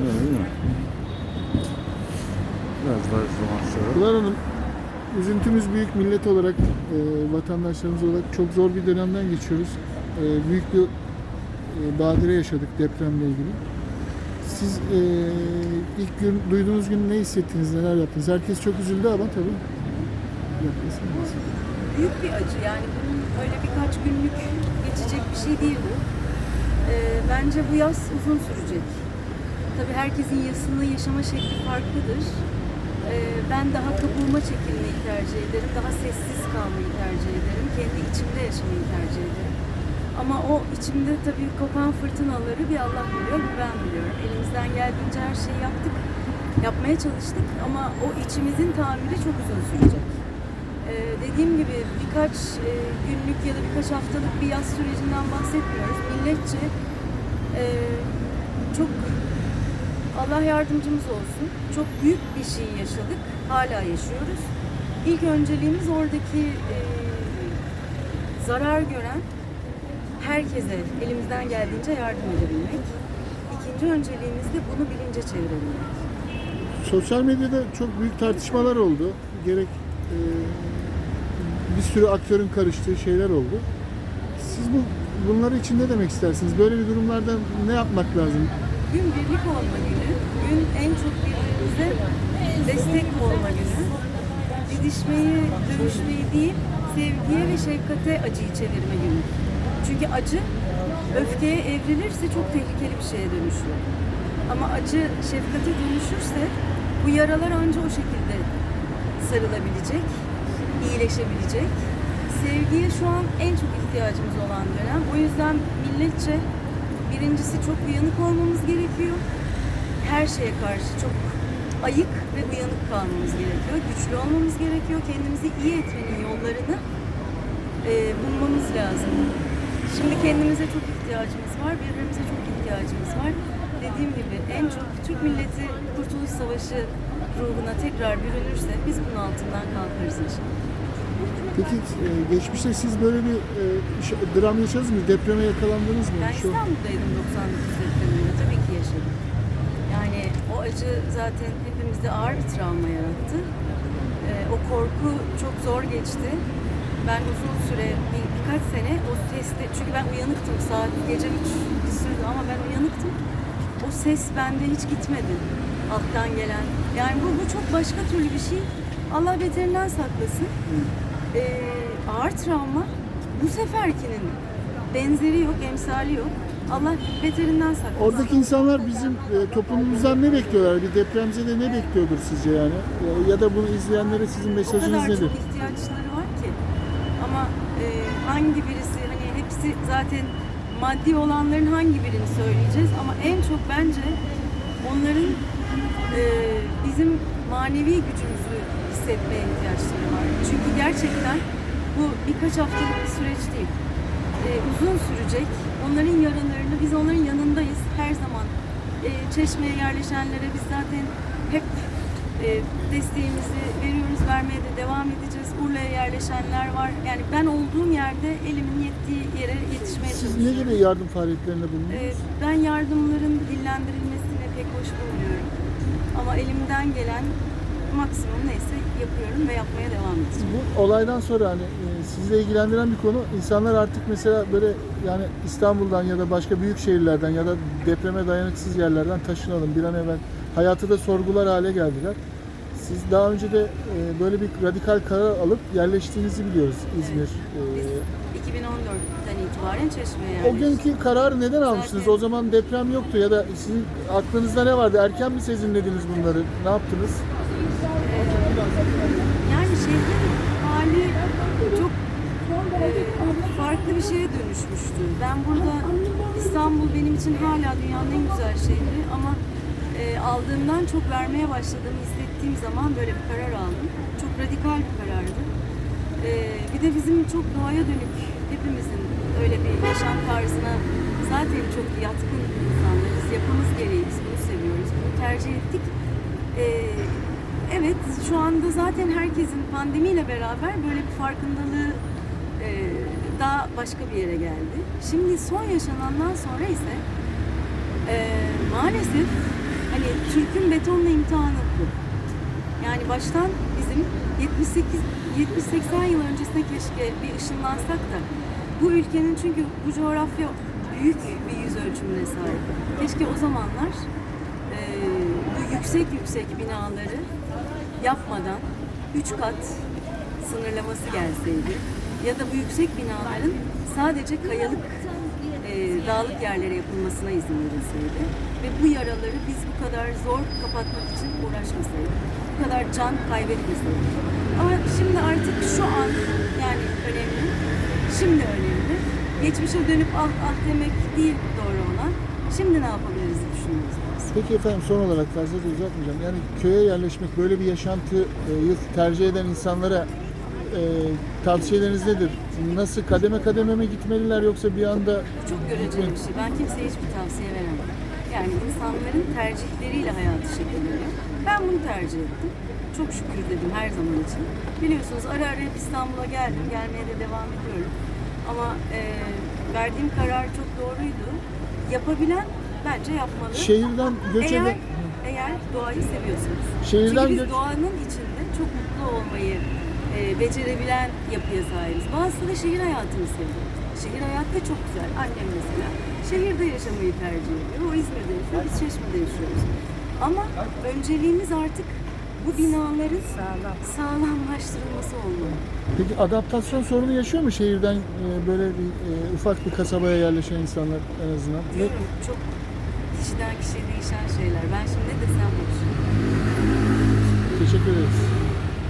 Öyle mi? Biraz daha zaman sonra. Pınar Hanım, üzüntümüz büyük millet olarak, e, vatandaşlarımız olarak çok zor bir dönemden geçiyoruz. E, büyük bir e, badire yaşadık depremle ilgili. Siz e, ilk gün duyduğunuz gün ne hissettiniz, neler yaptınız? Herkes çok üzüldü ama tabii. büyük bir acı yani bunun öyle birkaç günlük geçecek bir şey değil bu. Ee, bence bu yaz uzun sürecek. Tabii herkesin yasını yaşama şekli farklıdır. Ee, ben daha kabuğuma çekilmeyi tercih ederim, daha sessiz kalmayı tercih ederim, kendi içimde yaşamayı tercih ederim. Ama o içimde tabii kopan fırtınaları bir Allah biliyor, bir ben biliyorum. Elimizden geldiğince her şeyi yaptık, yapmaya çalıştık ama o içimizin tamiri çok uzun sürecek. Ee, dediğim gibi birkaç e, günlük ya da birkaç haftalık bir yaz sürecinden bahsetmiyoruz. Milletçe e, çok Allah yardımcımız olsun. Çok büyük bir şey yaşadık. Hala yaşıyoruz. İlk önceliğimiz oradaki e, zarar gören herkese elimizden geldiğince yardım edebilmek. İkinci önceliğimiz de bunu bilince çevirebilmek. Sosyal medyada çok büyük tartışmalar oldu. Gerek e, bir sürü aktörün karıştığı şeyler oldu. Siz bu bunlar için ne demek istersiniz? Böyle bir durumlarda ne yapmak lazım? Gün birlik olma günü, gün en çok birbirimize destek olma günü. Didişmeyi, dövüşmeyi değil, sevgiye ve şefkate acıyı çevirme günü. Çünkü acı öfkeye evrilirse çok tehlikeli bir şeye dönüşür. Ama acı şefkate dönüşürse bu yaralar anca o şekilde sarılabilecek, iyileşebilecek. Sevgiye şu an en çok ihtiyacımız olan dönem. O yüzden milletçe birincisi çok uyanık olmamız gerekiyor. Her şeye karşı çok ayık ve uyanık kalmamız gerekiyor. Güçlü olmamız gerekiyor. Kendimizi iyi etmenin yollarını e, bulmamız lazım. Şimdi kendimize çok ihtiyacımız var, birbirimize çok ihtiyacımız var. Dediğim gibi en çok Türk milleti Kurtuluş Savaşı ruhuna tekrar bürünürse biz bunun altından kalkarız inşallah. Peki e, geçmişte siz böyle bir e, dram yaşadınız mı? Depreme yakalandınız mı? Ben Şu- İstanbul'daydım 99 depreminde tabii ki yaşadım. Yani o acı zaten hepimizde ağır bir travma yarattı. Ee, o korku çok zor geçti. Ben uzun süre, bir, birkaç sene o seste, çünkü ben uyanıktım saat gece 3 sürdü ama ben uyanıktım. O ses bende hiç gitmedi alttan gelen. Yani bu, bu çok başka türlü bir şey. Allah beterinden saklasın. Ee, ağır travma bu seferkinin benzeri yok, emsali yok. Allah beterinden saklasın. Oradaki insanlar bizim e, toplumumuzdan ne bekliyorlar? Bir depremzede ne bekliyordur sizce yani? Ya- Ya da bunu izleyenlere sizin o mesajınız kadar nedir? çok ihtiyaçları var ki. Ama e, hangi birisi hani hepsi zaten maddi olanların hangi birini söyleyeceğiz ama en çok bence onların e, bizim manevi gücümüzü hissetmeye ihtiyaçları var. Çünkü gerçekten bu birkaç haftalık bir süreç değil. E, uzun sürecek. Onların yaralarını biz onların yanındayız her zaman. E, çeşmeye yerleşenlere biz zaten hep desteğimizi veriyoruz, vermeye de devam edeceğiz. Urla'ya yerleşenler var. Yani ben olduğum yerde elimin yettiği yere yetişmeye Siz ne çalışıyorum. gibi yardım faaliyetlerinde bulundunuz? E, ben yardımların dillendirilmesine pek hoş bulmuyorum. Ama elimden gelen maksimum neyse yapıyorum ve yapmaya devam edeceğim. Bu olaydan sonra hani e, sizle ilgilendiren bir konu insanlar artık mesela böyle yani İstanbul'dan ya da başka büyük şehirlerden ya da depreme dayanıksız yerlerden taşınalım bir an evvel hayatı da sorgular hale geldiler. Siz daha önce de e, böyle bir radikal karar alıp yerleştiğinizi biliyoruz İzmir. E, Biz 2014'ten itibaren Çeşme'ye o yerleştik. günkü kararı neden almıştınız? O zaman deprem yoktu ya da sizin aklınızda ne vardı? Erken mi sezinlediniz bunları? Ne yaptınız? Yani şehrin hali çok e, farklı bir şeye dönüşmüştü. Ben burada İstanbul benim için hala dünyanın en güzel şehri ama e, aldığımdan çok vermeye başladığımı hissettiğim zaman böyle bir karar aldım. Çok radikal bir karardı. E, bir de bizim çok doğaya dönük hepimizin öyle bir yaşam tarzına zaten çok yatkın insanlarız. Yapımız gereği biz bunu seviyoruz. Bunu tercih ettik. E, Evet, şu anda zaten herkesin pandemiyle beraber böyle bir farkındalığı e, daha başka bir yere geldi. Şimdi son yaşanandan sonra ise e, maalesef Türk'ün betonla imtihanı bu. Yani baştan bizim 78 70-80 yıl öncesine keşke bir ışınlansak da bu ülkenin çünkü bu coğrafya büyük bir yüz ölçümüne sahip. Keşke o zamanlar e, bu yüksek yüksek binaları yapmadan 3 kat sınırlaması gelseydi ya da bu yüksek binaların sadece kayalık e, dağlık yerlere yapılmasına izin verilseydi ve bu yaraları biz bu kadar zor kapatmak için uğraşmasaydık, can kaybetmeseydik. Ama şimdi artık şu an yani önemli, şimdi önemli. Geçmişe dönüp ah ah demek değil doğru olan. Şimdi ne yapabiliriz lazım. Peki efendim son olarak fazla da uzatmayacağım. Yani köye yerleşmek, böyle bir yaşantıyı tercih eden insanlara e, tavsiyeleriniz nedir? Nasıl kademe kademe mi gitmeliler yoksa bir anda Bu çok göreceli bir şey. Ben kimseye hiçbir tavsiye veremem. Yani insanların tercihleriyle hayatı şekilleniyor. Ben bunu tercih ettim. Çok şükür dedim her zaman için. Biliyorsunuz ara ara hep İstanbul'a geldim. Gelmeye de devam ediyorum. Ama e, verdiğim karar çok doğruydu. Yapabilen bence yapmalı. şehirden göç eğer, eden eğer doğayı seviyorsunuz. Şehirden Çünkü biz doğanın içinde çok mutlu olmayı e, becerebilen yapıya sahibiz. Bazısı da şehir hayatını seviyor. Şehir hayatı da çok güzel. Annem mesela şehirde yaşamayı tercih ediyor. O İzmir'de yaşıyor, biz Çeşme'de yaşıyoruz. Ama önceliğimiz artık bu binaların sağlamlaştırılması olmalı. Peki adaptasyon sorunu yaşıyor mu şehirden e, böyle bir e, ufak bir kasabaya yerleşen insanlar en azından? Ne- Diyorum çok kişiden kişiye değişen şeyler. Ben şimdi ne desem boş. Teşekkür ederiz.